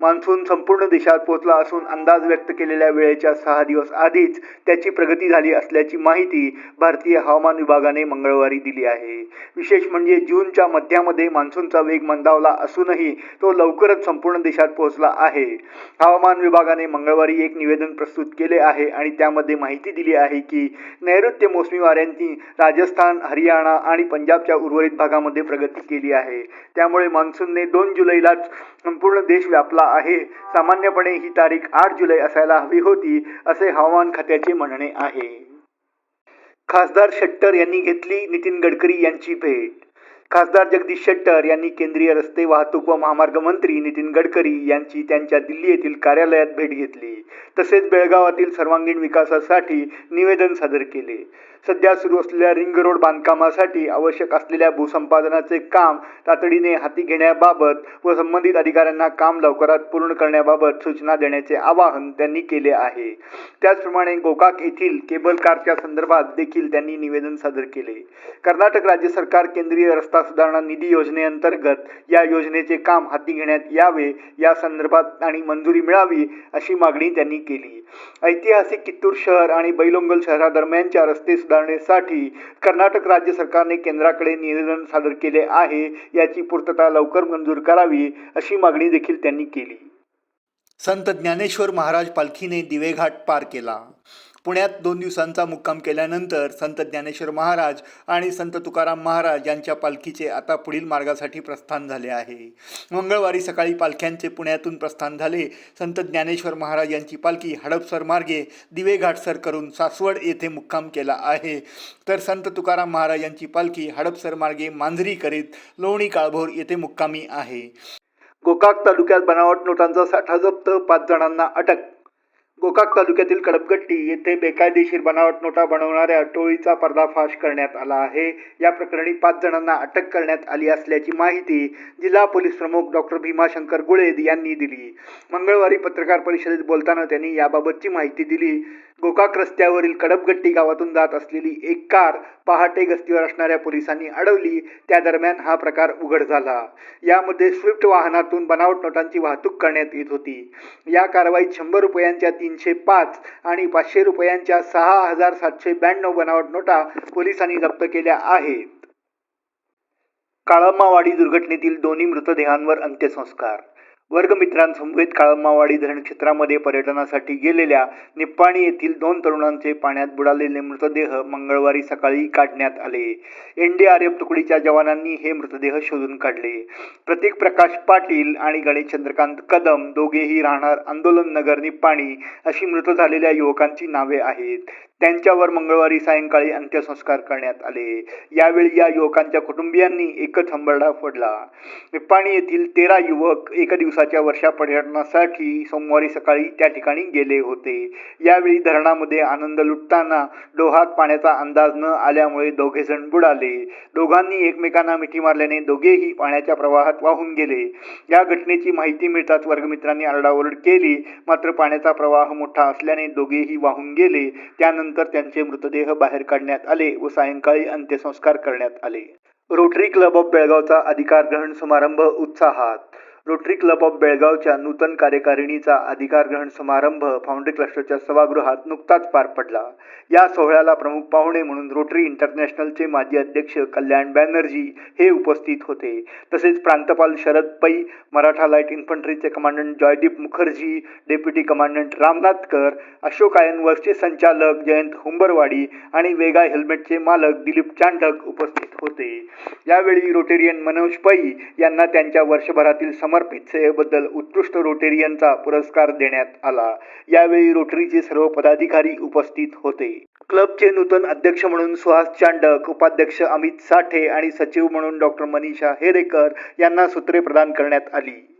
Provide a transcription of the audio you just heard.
Monsoon संपूर्ण देशात पोहोचला असून अंदाज व्यक्त केलेल्या वेळेच्या सहा दिवस आधीच त्याची प्रगती झाली असल्याची माहिती भारतीय हवामान विभागाने मंगळवारी दिली आहे. विशेष म्हणजे जूनच्या मध्यामध्ये मान्सूनचा वेग मंदावला असूनही तो लवकरच संपूर्ण देशात पोहोचला आहे. हवामान विभागाने मंगळवारी एक निवेदन प्रस्तुत केले आहे आणि त्यामध्ये माहिती दिली आहे की नैऋत्य मोसमी वाऱ्यांनी राजस्थान हरियाणा आणि पंजाबच्या उर्वरित भागामध्ये प्रगती केली आहे. त्यामुळे मान्सूनने दोन जुलैलाच संपूर्ण देश व्यापला आहे. सामान्यपणे ही तारीख आठ जुलै असायला हवी होती असे हवामान खात्याचे म्हणणे आहे. खासदार शेट्टर यांनी घेतली नितीन गडकरी यांची भेट. खासदार जगदीश शेट्टर यांनी केंद्रीय रस्ते वाहतूक व महामार्ग मंत्री नितीन गडकरी यांची त्यांच्या दिल्ली येथील कार्यालयात भेट घेतली. तसेच बेळगावातील सर्वांगीण विकासासाठी निवेदन सादर केले. सध्या सुरू असलेल्या रिंग रोड बांधकामासाठी आवश्यक असलेल्या भूसंपादनाचे काम तातडीने हाती घेण्याबाबत व संबंधित अधिकाऱ्यांना काम लवकरात पूर्ण करण्याबाबत सूचना देण्याचे आवाहन त्यांनी केले आहे. त्याचप्रमाणे गोकाक येथील केबल कारच्या संदर्भात देखील त्यांनी निवेदन सादर केले. कर्नाटक राज्य सरकार केंद्रीय रस्ता सुधारणा निधी योजनेअंतर्गत या योजनेचे काम हाती घेण्यात यावे या संदर्भात आणि मंजुरी मिळावी अशी मागणी त्यांनी केली. ऐतिहासिक कित्तूर शहर आणि बैलोंगल शहरादरम्यानच्या रस्ते सुधारणेसाठी कर्नाटक राज्य सरकारने केंद्राकडे निवेदन सादर केले आहे याची पूर्तता लवकर मंजूर करावी अशी मागणी देखील त्यांनी केली. संत ज्ञानेश्वर महाराज पालखीने दिवेघाट पार केला. पुण्यात दोन दिवसांचा मुक्काम केल्यानंतर संत ज्ञानेश्वर महाराज आणि संत तुकाराम महाराज यांच्या पालखीचे आता पुढील मार्गासाठी प्रस्थान झाले आहे. मंगळवारी सकाळी पालख्यांचे पुण्यातून प्रस्थान झाले. संत ज्ञानेश्वर महाराज यांची पालखी हडपसर मार्गे दिवेघाटसर करून सासवड येथे मुक्काम केला आहे. तर संत तुकाराम महाराज यांची पालखी हडपसर मार्गे मांजरी करीत लोणी काळभोर येथे मुक्कामी आहे. गोकाक तालुक्यात बनावट नोटांचा साठा जप्त पाच जणांना अटक गोकाक तालुक्यातील कडपगट्टी येथे बेकायदेशीर बनावट नोटा बनवणाऱ्या टोळीचा पर्दाफाश करण्यात आला आहे. या प्रकरणी पाच जणांना अटक करण्यात आली असल्याची माहिती जिल्हा पोलीस प्रमुख डॉक्टर भीमाशंकर गुळेद यांनी दिली. मंगळवारी पत्रकार परिषदेत बोलताना त्यांनी याबाबतची माहिती दिली. गोकाक रस्त्यावरील कडपगट्टी गावातून जात असलेली एक कार पहाटे गस्तीवर असणाऱ्या पोलिसांनी अडवली. त्या दरम्यान हा प्रकार उघड झाला. यामध्ये स्विफ्ट वाहनातून बनावट नोटांची वाहतूक करण्यात येत होती. या कारवाईत शंभर रुपयांच्या तीन तीनशे पाच आणि पाचशे रुपयांच्या सहा हजार सातशे ब्याण्णव बनावट नोटा पोलिसांनी जप्त केल्या आहेत. काळम्मावाडी दुर्घटनेतील दोन्ही मृतदेहांवर अंत्यसंस्कार वर्गमित्रांसमवेत काळमावाडी धरण क्षेत्रामध्ये पर्यटनासाठी गेलेल्या निप्पाणी येथील दोन तरुणांचे पाण्यात बुडालेले मृतदेह मंगळवारी सकाळी काढण्यात आले. एनडीआरएफ तुकडीच्या जवानांनी हे मृतदेह शोधून काढले. प्रतीक प्रकाश पाटील आणि गणेश चंद्रकांत कदम दोघेही राहणार आंदोलन नगर निप्पाणी अशी मृत झालेल्या युवकांची नावे आहेत. त्यांच्यावर मंगळवारी सायंकाळी अंत्यसंस्कार करण्यात आले. यावेळी या युवकांच्या कुटुंबियांनी एकच हंबरडा फोडला. निप्पाणी येथील तेरा युवक एक दिवसाच्या वर्षा पर्यटनासाठी सोमवारी सकाळी त्या ठिकाणी गेले होते. यावेळी धरणामध्ये आनंद लुटताना डोहात पाण्याचा अंदाज न आल्यामुळे दोघे जण बुडाले. दोघांनी एकमेकांना मिठी मारल्याने दोघेही पाण्याच्या प्रवाहात वाहून गेले. या घटनेची माहिती मिळताच वर्गमित्रांनी आरडाओरड केली. मात्र पाण्याचा प्रवाह मोठा असल्याने दोघेही वाहून गेले. त्यानंतर त्यांचे मृतदेह बाहेर काढण्यात आले व सायंकाळी अंत्यसंस्कार करण्यात आले. रोटरी क्लब ऑफ बेळगावचा अधिकार ग्रहण समारंभ उत्साहात. रोटरी क्लब ऑफ बेळगावच्या नूतन कार्यकारिणीचा अधिकार ग्रहण समारंभ फाउंड्री क्लस्टरच्या सभागृहात नुकताच पार पडला. या सोहळ्याला प्रमुख पाहुणे म्हणून रोटरी इंटरनॅशनलचे माजी अध्यक्ष कल्याण बॅनर्जी हे उपस्थित होते. तसेच प्रांतपाल Sharad Pai Maratha light इन्फंट्रीचे commandant Jaydeep Mukherjee deputy commandant Ramnathkar Ashok आयनवर्सचे संचालक जयंत हुंबरवाडी आणि वेगा हेल्मेटचे मालक दिलीप चांडक उपस्थित होते. यावेळी रोटेरियन मनोज पै यांना त्यांच्या वर्षभरातील समर्पित सेवेबद्दल उत्कृष्ट रोटेरियनचा पुरस्कार देण्यात आला. यावेळी रोटरीचे सर्व पदाधिकारी उपस्थित होते. क्लबचे नूतन अध्यक्ष म्हणून सुहास चांडक उपाध्यक्ष अमित साठे आणि सचिव म्हणून डॉक्टर मनीषा हेरेकर यांना सूत्रे प्रदान करण्यात आली.